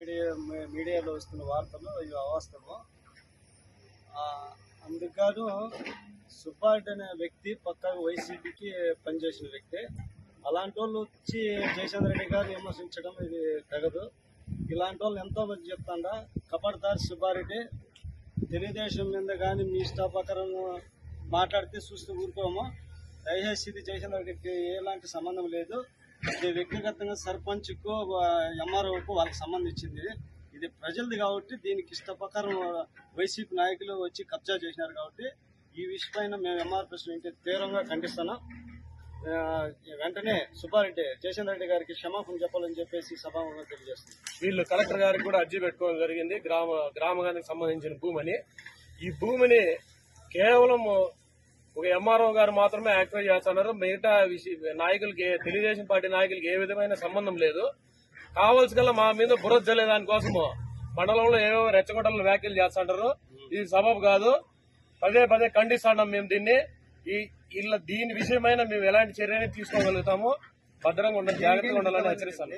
Media మీడియాలో వస్తున్న వార్తలు ఇవి అవాస్తవం. ఆ, అందుకను సుబ్బారెడ్డి అనే వ్యక్తి పక్కగా వైసీపీకి పనిచేసిన వ్యక్తి. అలాంటి వాళ్ళు వచ్చి జయచంద్ర రెడ్డి గారిని విమర్శించడం ఇది తగదు. ఇలాంటి వాళ్ళు ఎంతో మంది చెప్తాండా కబడ్దార్ సుబ్బారెడ్డి తెలుగుదేశం మీద కానీ మీ ఇష్టాపకరం మాట్లాడితే చూస్తూ ఊరుకోము. దయచేసి ఇది జయచంద్ర రెడ్డికి ఎలాంటి సంబంధం లేదు. ఇది వ్యక్తిగతంగా సర్పంచ్కు ఎంఆర్ఓకు వాళ్ళకి సంబంధించింది. ఇది ప్రజలది కాబట్టి దీనికి ఇష్టప్రకారం వైసీపీ నాయకులు వచ్చి కబ్జా చేసినారు కాబట్టి ఈ విషయమైన మేము ఎంఆర్పిఎస్ వెంకట తీవ్రంగా ఖండిస్తున్నాం. వెంటనే సుబ్బారెడ్డి జయచంద్ర రెడ్డి గారికి క్షమాపణ చెప్పాలని చెప్పేసి సభాముఖంగా తెలియజేస్తుంది వీళ్ళు కలెక్టర్ గారికి కూడా అర్జీ పెట్టుకోవడం జరిగింది. గ్రామ గ్రామానికి సంబంధించిన భూమిని. ఈ భూమిని కేవలం ఒక ఎంఆర్ఓ గారు మాత్రమే యాక్టివేట్ చేస్తున్నారు. మిగతా విషయ నాయకులకి తెలుగుదేశం పార్టీ నాయకులకి ఏ విధమైన సంబంధం లేదు. కావాల్సిన మా మీద బురద జల్లే దానికోసము మండలంలో ఏవో రెచ్చగొట్టలు వ్యాఖ్యలు చేస్తుంటారు. ఇది సబబు కాదు. పదే పదే ఖండిస్తున్నాం మేము దీన్ని. ఈ ఇలా దీని విషయమైన మేము ఎలాంటి చర్యని తీసుకోగలుగుతాము? భద్రంగా ఉండాలి జాగ్రత్తగా ఉండాలని హెచ్చరిస్తాను.